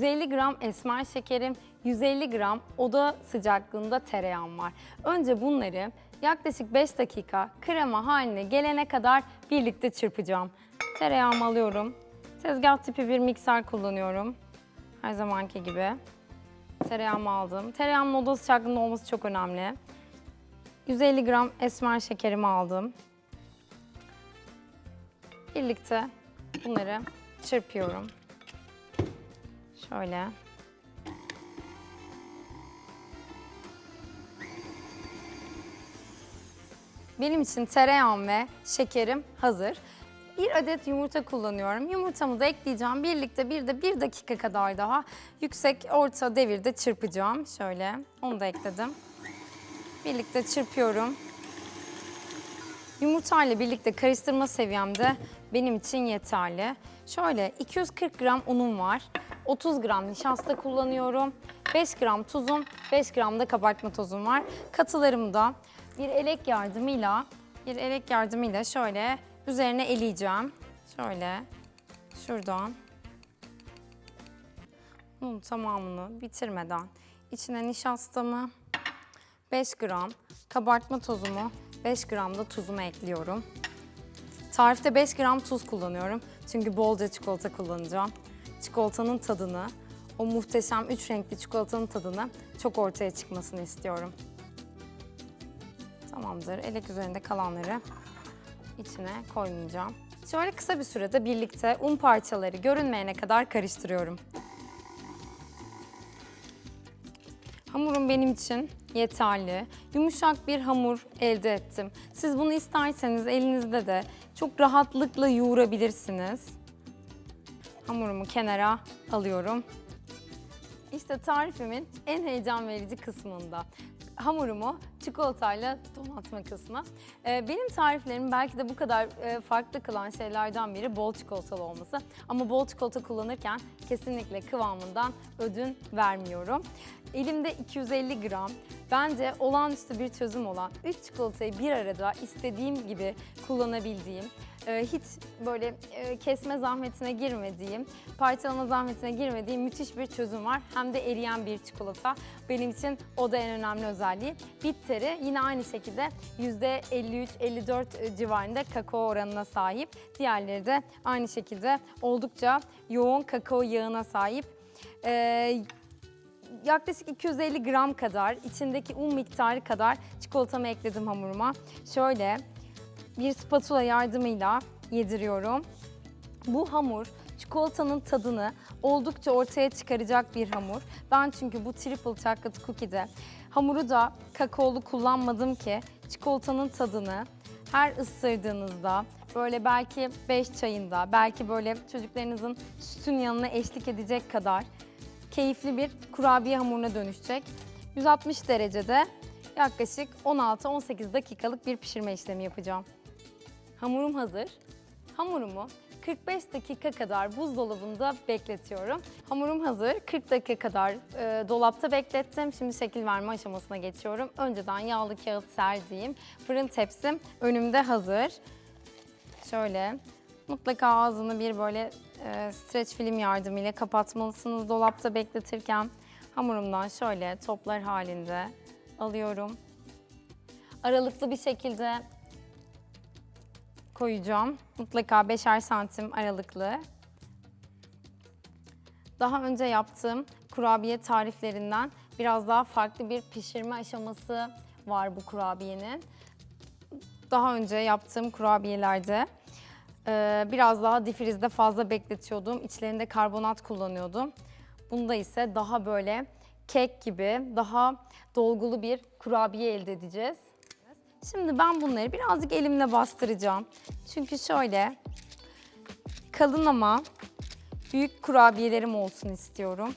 150 gram esmer şekerim, 150 gram oda sıcaklığında tereyağım var. Önce bunları yaklaşık 5 dakika krema haline gelene kadar birlikte çırpacağım. Tereyağımı alıyorum. Tezgah tipi bir mikser kullanıyorum. Her zamanki gibi. Tereyağımı aldım. Tereyağımın oda sıcaklığında olması çok önemli. 150 gram esmer şekerimi aldım. Birlikte bunları çırpıyorum. Şöyle. Benim için tereyağım ve şekerim hazır. Bir adet yumurta kullanıyorum. Yumurtamı da ekleyeceğim. Birlikte bir de bir dakika kadar daha yüksek orta devirde çırpacağım. Şöyle onu da ekledim. Birlikte çırpıyorum. Yumurtayla birlikte karıştırma seviyemde benim için yeterli. Şöyle 240 gram unum var. 30 gram nişasta kullanıyorum. 5 gram tuzum, 5 gram da kabartma tozum var. Katılarımı da bir elek yardımıyla bir elek yardımıyla şöyle üzerine eleyeceğim. Şöyle şuradan bunun tamamını bitirmeden içine nişastamı 5 gram kabartma tozumu, 5 gram da tuzumu ekliyorum. Tarifte 5 gram tuz kullanıyorum. Çünkü bolca çikolata kullanacağım. Çikolatanın tadını, o muhteşem üç renkli çikolatanın tadını çok ortaya çıkmasını istiyorum. Tamamdır. Elek üzerinde kalanları içine koymayacağım. Şöyle kısa bir sürede birlikte un parçaları görünmeyene kadar karıştırıyorum. Hamurum benim için yeterli. Yumuşak bir hamur elde ettim. Siz bunu isterseniz elinizde de çok rahatlıkla yoğurabilirsiniz. Hamurumu kenara alıyorum. İşte tarifimin en heyecan verici kısmında. Hamurumu çikolatayla donatma kısmı. Ee, benim tariflerim belki de bu kadar e, farklı kılan şeylerden biri bol çikolatalı olması. Ama bol çikolata kullanırken kesinlikle kıvamından ödün vermiyorum. Elimde 250 gram, bence olağanüstü bir çözüm olan 3 çikolatayı bir arada istediğim gibi kullanabildiğim, e, hiç böyle e, kesme zahmetine girmediğim, parçalama zahmetine girmediğim müthiş bir çözüm var. Hem de eriyen bir çikolata. Benim için o da en önemli özelliği. Bitteri yine aynı şekilde %53-54 civarında kakao oranına sahip. Diğerleri de aynı şekilde oldukça yoğun kakao yağına sahip. Ee, yaklaşık 250 gram kadar içindeki un miktarı kadar çikolatamı ekledim hamuruma. Şöyle bir spatula yardımıyla yediriyorum. Bu hamur çikolatanın tadını oldukça ortaya çıkaracak bir hamur. Ben çünkü bu triple chocolate cookie'de hamuru da kakaolu kullanmadım ki çikolatanın tadını her ısırdığınızda böyle belki 5 çayında, belki böyle çocuklarınızın sütün yanına eşlik edecek kadar keyifli bir kurabiye hamuruna dönüşecek. 160 derecede yaklaşık 16-18 dakikalık bir pişirme işlemi yapacağım. Hamurum hazır. Hamurumu 45 dakika kadar buzdolabında bekletiyorum. Hamurum hazır. 40 dakika kadar e, dolapta beklettim. Şimdi şekil verme aşamasına geçiyorum. Önceden yağlı kağıt serdiğim fırın tepsim önümde hazır. Şöyle mutlaka ağzını bir böyle e, streç film yardımıyla kapatmalısınız dolapta bekletirken. Hamurumdan şöyle toplar halinde alıyorum. Aralıklı bir şekilde koyacağım. Mutlaka 5'er santim aralıklı. Daha önce yaptığım kurabiye tariflerinden biraz daha farklı bir pişirme aşaması var bu kurabiyenin. Daha önce yaptığım kurabiyelerde e, biraz daha difrizde fazla bekletiyordum. İçlerinde karbonat kullanıyordum. Bunda ise daha böyle kek gibi daha dolgulu bir kurabiye elde edeceğiz. Şimdi ben bunları birazcık elimle bastıracağım. Çünkü şöyle kalın ama büyük kurabiyelerim olsun istiyorum.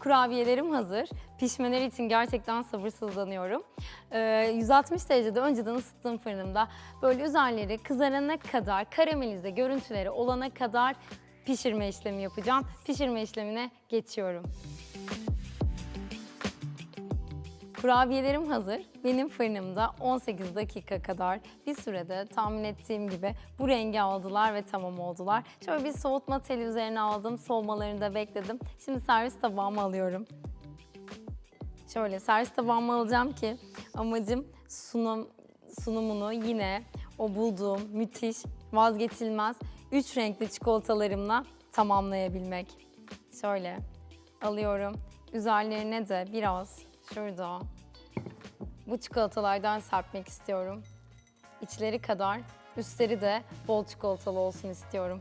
Kurabiyelerim hazır. Pişmeleri için gerçekten sabırsızlanıyorum. Ee, 160 derecede önceden ısıttığım fırınımda böyle üzerleri kızarana kadar, karamelize görüntüleri olana kadar pişirme işlemi yapacağım. Pişirme işlemine geçiyorum. Kurabiyelerim hazır. Benim fırınımda 18 dakika kadar bir sürede tahmin ettiğim gibi bu rengi aldılar ve tamam oldular. Şöyle bir soğutma teli üzerine aldım. Soğumalarını da bekledim. Şimdi servis tabağıma alıyorum. Şöyle servis tabağıma alacağım ki amacım sunum sunumunu yine o bulduğum müthiş, vazgeçilmez üç renkli çikolatalarımla tamamlayabilmek. Şöyle alıyorum. Üzerlerine de biraz şurada bu çikolatalardan serpmek istiyorum. İçleri kadar üstleri de bol çikolatalı olsun istiyorum.